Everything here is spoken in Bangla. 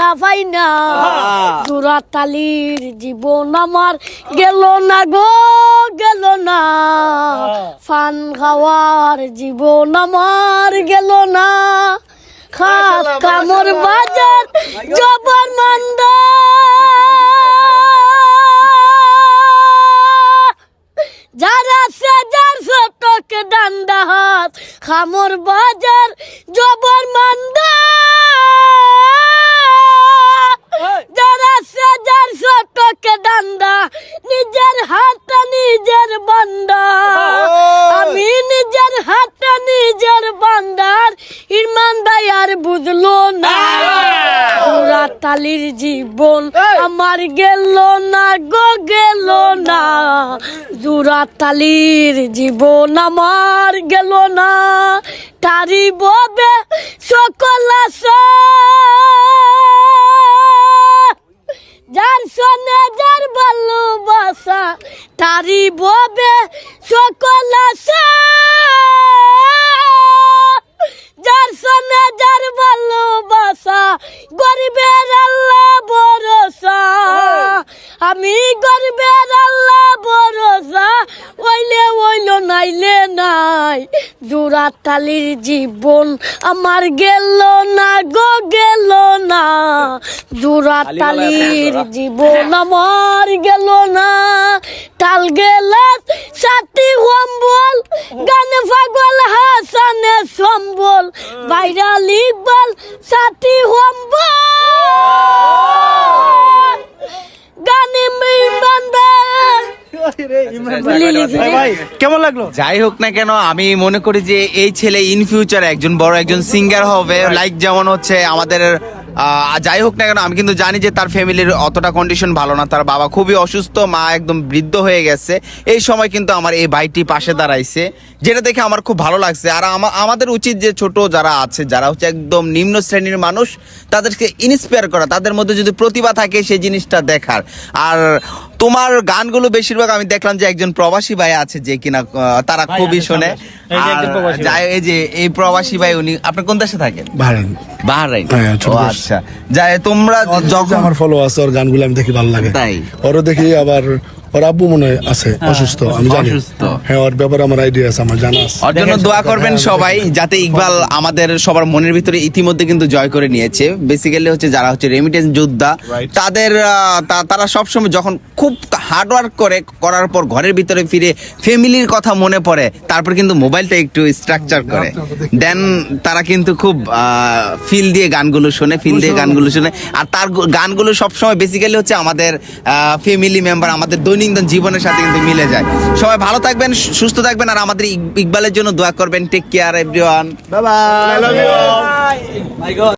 না। জোড়াতালির জীবন আমার গেল না গো গেল না। ফান খাওয়ার জীবন আমার গেল না। খাস কামর বাজার জবর মান্দা ডান্ডা হাত খামর বাজার জবর মান্দা। যারা সেজার সটক ডান্ডা নিজের হাত নিজের বান্দা। আমি নিজের হাত নিজের বান্দার ইরমান ভাই আর বুঝলো না। পুরা তালির জীবন আমার গেল না গো জুরা তালির জীবন আমার গেল না। তারি ববে সকল যার সনে যার ভালোবাসা তারি ববে সকল যার সনে যার ভালোবাসা গরিবের আল্লাহ ভরসা। আমি গরিবের নাই। জোড়া তালির জীবন আমার গেল না গো গেল না। জোড়া তালির জীবন আমার গেল না। টাল গেলাস সাথী হম্বল গানে ফাগল হাসানে সম্বল। ভাইরাল ইকবাল সাথী হম্বল গানে মিমান ভাই কেমন লাগল? যাই হোক না কেন আমি মনে করি যে এই ছেলে ইন ফিউচার একজন বড় একজন সিঙ্গার হবে লাইক যেমন হচ্ছে আমাদের আহ, যাই হোক না কেন আমি কিন্তু জানি যে তার ফ্যামিলির অতটা কন্ডিশন ভালো না তার বাবা খুবই অসুস্থ মা একদম বৃদ্ধ হয়ে গেছে। এই সময় কিন্তু আমার এই ভাইটি পাশে দাঁড়াইছে যেটা দেখে আমার খুব ভালো লাগছে। আর আমা- আমাদের উচিত যে ছোট যারা আছে যারা হচ্ছে একদম নিম্ন শ্রেণির মানুষ তাদেরকে ইন্সপায়ার করা তাদের মধ্যে যদি প্রতিভা থাকে সেই জিনিসটা দেখার। আর তোমার গানগুলো বেশিরভাগ আমি দেখলাম যে একজন প্রবাসী ভাই আছে যে কিনা আহ, তারা খুবই শোনে। সামনে। এই যে আর যাই- এই যে এই প্রবাসী ভাই উনি আপনি কোন দেশে থাকেন? বাহরাইন। বাহরাইন? হ্যাঁ, আচ্ছা। যাই তোমরা যখন আমার ফলো আছে ওর গানগুলো আমি দেখি ভালো লাগে। তাই? ওরও দেখি আবার ওর আব্বু মনে আছে অসুস্থ আমি জানি। হ্যাঁ ওর ব্যাপারে আমার আইডিয়া আছে আমার জানা আছে। ওর জন্য দোয়া করবেন হ্যাঁ, সবাই যাতে ইকবাল আমাদের সবার মনের ভিতরে ইতিমধ্যে কিন্তু জয় করে নিয়েছে। বেসিক্যালি হচ্ছে যারা হচ্ছে রেমিটেন্স যোদ্ধা তাদের আহ, তা- তারা সবসময় যখন খুব হার্ড ওয়ার্ক করে করার পর ঘরের ভিতরে ফিরে ফ্যামিলির কথা মনে পড়ে তারপর কিন্তু মোবাইলটা একটু স্ট্রাকচার করে। দেন তারা কিন্তু খুব ফিল দিয়ে গানগুলো শোনে ফিল দিয়ে গানগুলো শোনে। আর তার গানগুলো সবসময় বেসিক্যালি হচ্ছে আমাদের ফ্যামিলি মেম্বার আমাদের দৈনন্দিন জীবনের সাথে কিন্তু মিলে যায়। সবাই ভালো থাকবেন সুস্থ থাকবেন আর আমাদের ইক- ইকবালের জন্য দোয়া করবেন। Take care everyone bye bye